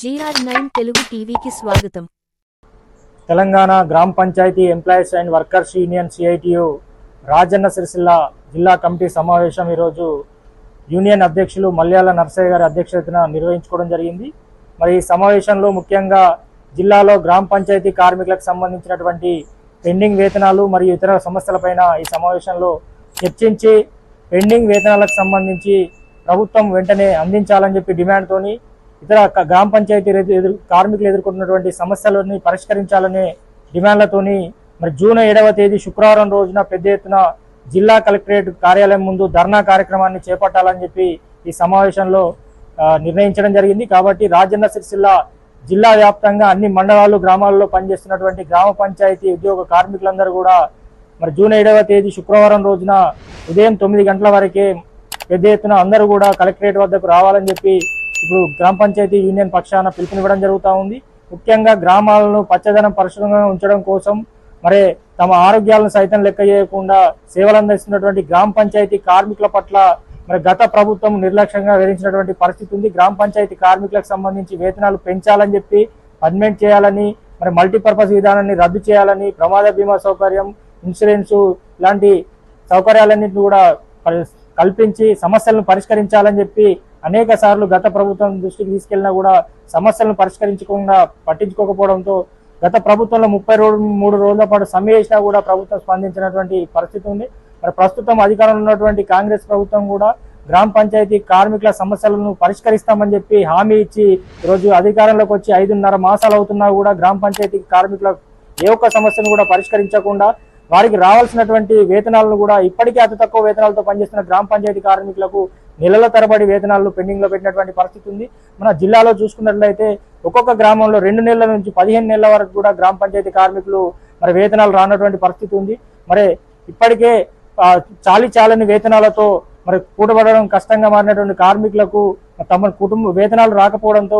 GR nine Telugu టీవీకి స్వాగతం. తెలంగాణ గ్రామ panchayati employees and workers union CITU Rajanna Sircilla జిల్లా కమిటీ సమావేశం ఈరోజు యూనియన్ అధ్యక్షులు మల్యాల నర్సయ్య గారి అధ్యక్షతన నిర్వహించుకోవడం జరిగింది. మరి ఈ సమావేశంలో ముఖ్యంగా జిల్లాలో గ్రామ పంచాయతీ కార్మికులకు సంబంధించినటువంటి పెండింగ్ వేతనాలు మరియు ఇతర సమస్యలపైన ఈ సమావేశంలో చర్చించి పెండింగ్ వేతనాలకు సంబంధించి ప్రభుత్వం వెంటనే అందించాలని చెప్పి డిమాండ్తోని ఇతర గ్రామ పంచాయతీ ఎదురు కార్మికులు ఎదుర్కొంటున్నటువంటి సమస్యలని పరిష్కరించాలనే డిమాండ్లతోని మరి జూన్ ఏడవ తేదీ శుక్రవారం రోజున పెద్ద ఎత్తున జిల్లా కలెక్టరేట్ కార్యాలయం ముందు ధర్నా కార్యక్రమాన్ని చేపట్టాలని చెప్పి ఈ సమావేశంలో నిర్ణయించడం జరిగింది. కాబట్టి రాజన్న సిరిసిల్ల జిల్లా వ్యాప్తంగా అన్ని మండలాలు గ్రామాల్లో పనిచేస్తున్నటువంటి గ్రామ పంచాయతీ ఉద్యోగ కార్మికులందరూ కూడా మరి జూన్ ఏడవ తేదీ శుక్రవారం రోజున ఉదయం తొమ్మిది గంటల వరకే పెద్ద ఎత్తున అందరూ కూడా కలెక్టరేట్ వద్దకు రావాలని చెప్పి ఇప్పుడు గ్రామ పంచాయతీ యూనియన్ పక్షాన పిలుపునివ్వడం జరుగుతూ ఉంది. ముఖ్యంగా గ్రామాలను పచ్చదనం పరిశుభ్రంగా ఉంచడం కోసం మరి తమ ఆరోగ్యాలను సైతం లెక్క చేయకుండా సేవలు అందిస్తున్నటువంటి గ్రామ పంచాయతీ కార్మికుల పట్ల మరి గత ప్రభుత్వం నిర్లక్ష్యంగా వివరించినటువంటి పరిస్థితి ఉంది. గ్రామ పంచాయతీ కార్మికులకు సంబంధించి వేతనాలు పెంచాలని చెప్పి అడ్మెంట్ చేయాలని మరి మల్టీపర్పస్ విధానాన్ని రద్దు చేయాలని ప్రమాద బీమా సౌకర్యం ఇన్సూరెన్స్ ఇలాంటి సౌకర్యాలన్నింటినీ కూడా కల్పించి సమస్యలను పరిష్కరించాలని చెప్పి అనేక సార్లు గత ప్రభుత్వం దృష్టికి తీసుకెళ్ళినా కూడా సమస్యలను పరిష్కరించకుండా పట్టించుకోకపోవడంతో గత ప్రభుత్వంలో ముప్పై రోజు మూడు రోజుల పాటు సమ్మె చేసినా కూడా ప్రభుత్వం స్పందించినటువంటి పరిస్థితి ఉంది. మరి ప్రస్తుతం అధికారంలో ఉన్నటువంటి కాంగ్రెస్ ప్రభుత్వం కూడా గ్రామ పంచాయతీ కార్మికుల సమస్యలను పరిష్కరిస్తామని చెప్పి హామీ ఇచ్చి ఈరోజు అధికారంలోకి వచ్చి ఐదున్నర మాసాలు అవుతున్నా కూడా గ్రామ పంచాయతీ కార్మికుల ఏ ఒక్క సమస్యను కూడా పరిష్కరించకుండా వారికి రావాల్సినటువంటి వేతనాలను కూడా ఇప్పటికే అతి తక్కువ వేతనాలతో పనిచేస్తున్న గ్రామ పంచాయతీ కార్మికులకు నెలల తరబడి వేతనాలు పెండింగ్లో పెట్టినటువంటి పరిస్థితి ఉంది. మన జిల్లాలో చూసుకున్నట్లయితే ఒక్కొక్క గ్రామంలో రెండు నెలల నుంచి పదిహేను నెలల వరకు కూడా గ్రామ పంచాయతీ కార్మికులు మరి వేతనాలు రానటువంటి పరిస్థితి ఉంది. మరి ఇప్పటికే చాలి చాలని వేతనాలతో మరి కూటబడడం కష్టంగా మారినటువంటి కార్మికులకు తమ కుటుంబ వేతనాలు రాకపోవడంతో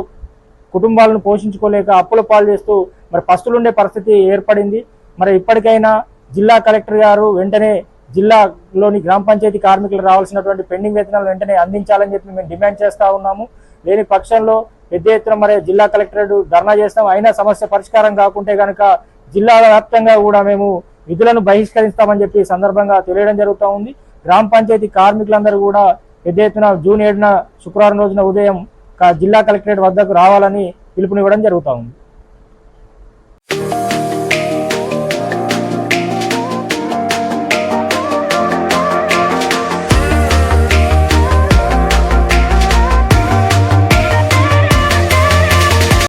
కుటుంబాలను పోషించుకోలేక అప్పుల పాలు చేస్తూ మరి పస్తులుండే పరిస్థితి ఏర్పడింది. మరి ఇప్పటికైనా జిల్లా కలెక్టర్ గారు వెంటనే జిల్లాలోని గ్రామ పంచాయతీ కార్మికులు రావాల్సినటువంటి పెండింగ్ వేతనాలు వెంటనే అందించాలని చెప్పి మేము డిమాండ్ చేస్తా ఉన్నాము. లేని పక్షంలో పెద్ద ఎత్తున మరి జిల్లా కలెక్టరేట్ ధర్నా చేస్తాం. అయినా సమస్య పరిష్కారం కాకుంటే గనక జిల్లా వ్యాప్తంగా కూడా మేము విధులను బహిష్కరిస్తామని చెప్పి సందర్భంగా తెలియడం జరుగుతూ ఉంది. గ్రామ పంచాయతీ కార్మికులందరూ కూడా పెద్ద ఎత్తున జూన్ ఏడున శుక్రవారం రోజున ఉదయం జిల్లా కలెక్టరేట్ వద్దకు రావాలని పిలుపునివ్వడం జరుగుతూ ఉంది.